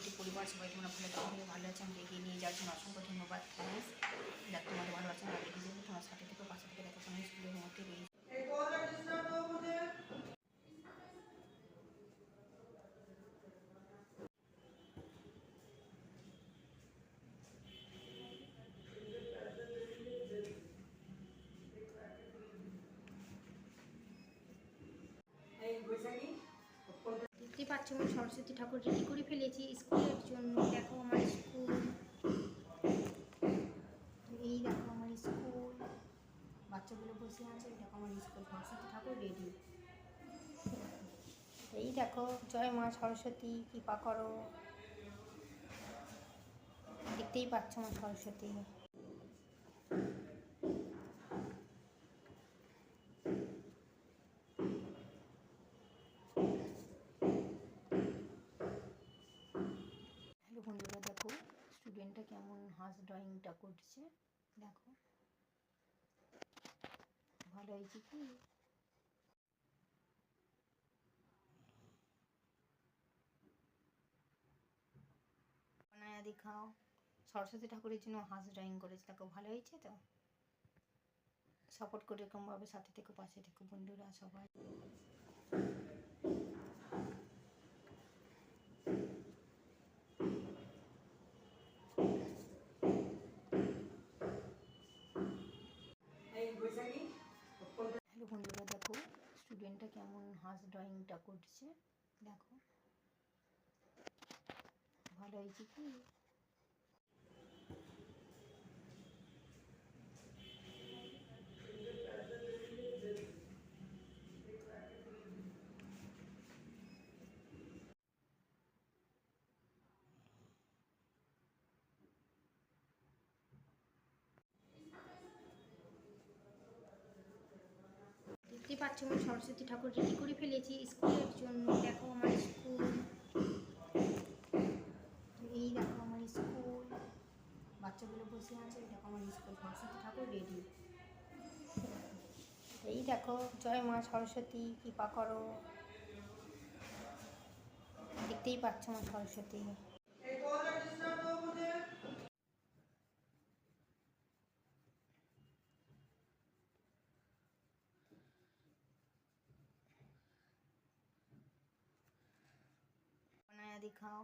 YouTube পরিবার সবাইকে তোমরা ভালো থাকবে ভালো আছে। আমি এগিয়ে নিয়ে যাওয়ার জন্য অসংখ্য ধন্যবাদ থ্যাংকস আমি সরস্বতী ঠাকুর রেডি করে ফেলেছি। স্কুলের জন্য দেখো আমার স্কুল। এই দেখো আমার স্কুল। বাচ্চাগুলো বসে আছে দেখো আমার স্কুল সরস্বতী ঠাকুর রেডি। এই দেখো, জয় মা সরস্বতী, কৃপা করো। দেখতেই পাচ্ছ আমার সরস্বতী হ্যালো বন্ধুরা দেখো স্টুডেন্টটা কেমন হাঁস ড্রয়িংটা করছে? দেখো। ভালো হয়েছে কি? বানায়া দেখাও সরস্বতী ঠাকুরের জন্য হাঁস ড্রয়িং করেছে। দেখো, ভালো হয়েছে তো? সাপোর্ট করে এরকমভাবে সাথে থেকে, পাশে থেকে বন্ধুরা, সবাই। হাঁস ড্রয়িংটা করছে। দেখো। ভালো হয়েছে কি? পাচ্ছ সরস্বতী ঠাকুর রেডি করে ফেলেছি। স্কুলের জন্য দেখো আমার স্কুল। এই দেখো আমার স্কুল। বাচ্চাগুলো বসে আছে দেখো আমার স্কুল। সরস্বতী ঠাকুর রেডি এই দেখো, জয় মা সরস্বতী, কৃপা করো। দেখতেই পাচ্ছ আমার সরস্বতী। দীঘাও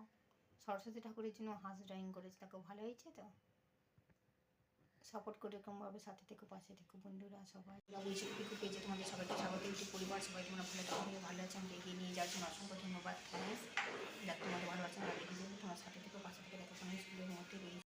সরস্বতী ঠাকুরের জন্য হাঁস ড্রয়িং করেছে তাকে ভালো হয়েছে তো? সাপোর্ট করে এরকমভাবে সাথে থেকে, পাশে থেকে বন্ধুরা সবাই। ইউটিউব পেজে তোমাদের সবাইকে স্বাগত। ইউটিউব পরিবার, সবাই তোমরা ভালো থাকবে ভালো আছে, আমি এগিয়ে নিয়ে যাওয়ার জন্য অসংখ্য ধন্যবাদ থ্যাংকস যাতে তোমাদের ভালো আছো তোমার সাথে থেকে, পাশে থেকে, দেখো স্কুলের মধ্যে